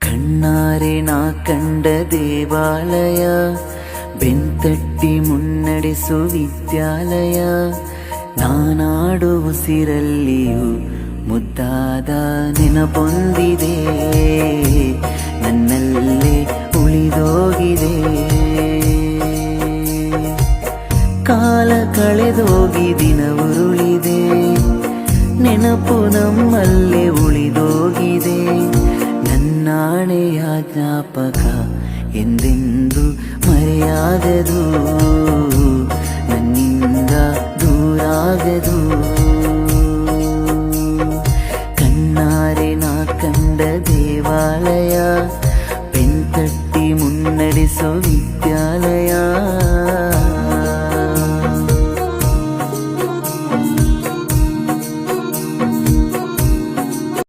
ಕಣ್ಣಾರೆ ನಾ ಕಂಡ ದೇವಾಲಯ ಬೆಂತಟ್ಟಿ ಮುನ್ನಡೆಸು ವಿದ್ಯಾಲಯ, ನಾನಾಡು ಉಸಿರಲ್ಲಿಯೂ ಮುದ್ದಾದ ನೆನಪೊಂದಿದೆ, ನನ್ನಲ್ಲೇ ಉಳಿದೋಗಿದೆ. ಕಾಲ ಕಳೆದೋಗಿ ದಿನವರು ನೆನಪು ನಮ್ಮಲ್ಲೇ ಉಳಿದೋಗಿದೆ ನನ್ನಾಣೆಯ ಜ್ಞಾಪಕ ಎಂದೆಂದು ಮರೆಯಾಗದು ನನ್ನಿಂದ ದೂರಾಗದು ಕಣ್ಣಾರೆ ನಾ ಕಂಡ ದೇವಾಲಯ ಬೆಂತಟ್ಟಿ ಮುನ್ನಡೆಸೋ